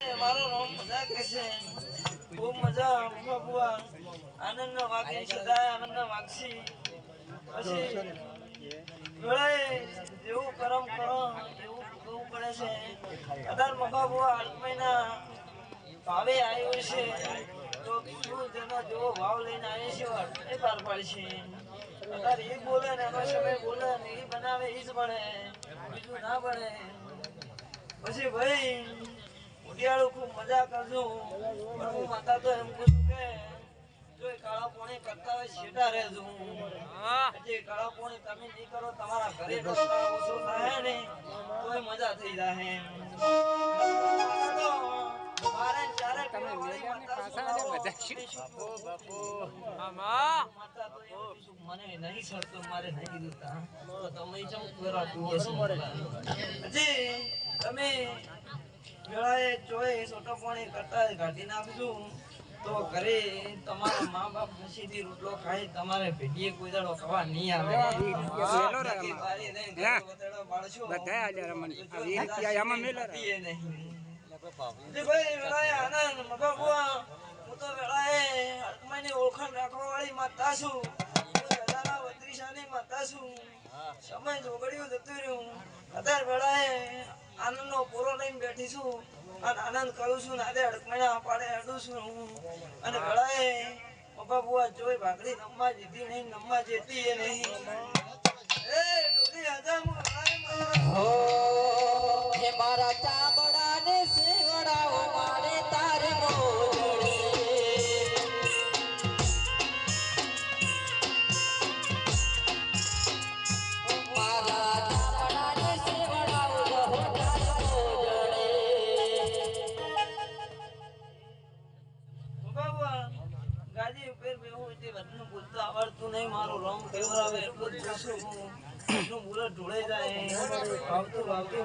મારો નામ મજા કે છે? ખૂબ મજા બુઆ આનંદ વાગે સદાય આનંદ વાગશી પછી વેળાએ જેવું કરમ કરો, એવું ભોગવવું પડે છે. કદાચ મગા બુઆ આઠ મહિના ભાવે આવ્યો છે. તો શું જેવો ભાવ લઈને આવે છે એ પાર પાડશે કદાચ એ બોલે ને એનો સમય બોલે ને એ બનાવે, એ જ બને બીજું ના બને પછી ભાઈ ઉડિયાળું ખૂબ મજા કરજો. પણ હું માતા તો એમ કહું કે જો એ કાળા પોણી કરતા હોય છેટા રહેજો જે કાળા પોણી તમે નહીં કરો તમારા ઘરે ઓછો થાય ને તોય મજા થઈ જાય તો મને નહીં સરતું મારે નહીં દીધા તમે તમે વેળાએ ચોય સોટો પાણી કરતા કાઢી નાખજો તો ઘરે તમારા મા બાપ નસીબી રોટલો ખાય તમારે ભેટીએ કોઈ દાડો ખાવા નહીં આવે. ઓળખાણ રાખવા વાળી માતા છું. માતા છું. સમય જોગડ્યું જતું રહ્યું. અત્યારે વેળાએ આનંદનો પૂરો લઈને બેઠી છું. અને આનંદ કરું છું નાદે અડકમણા પાડે અડું છું હું. અને વેળાએ મગા બુઆ જોઈ ભાખરી નમવા જીતી નહીં, નમવા જેતી એ નહીં. એ ડોલી આજા હું હે મારા ચામડા ને સેવડાઓ ગાદી ઉપર બેહું એટલે બધું બોલતું આવડતું નહીં. મારો રંગ કેવડાવે એટલું જ જોશું હું એટલું મુરત જાય. ભાવતું ભાવતું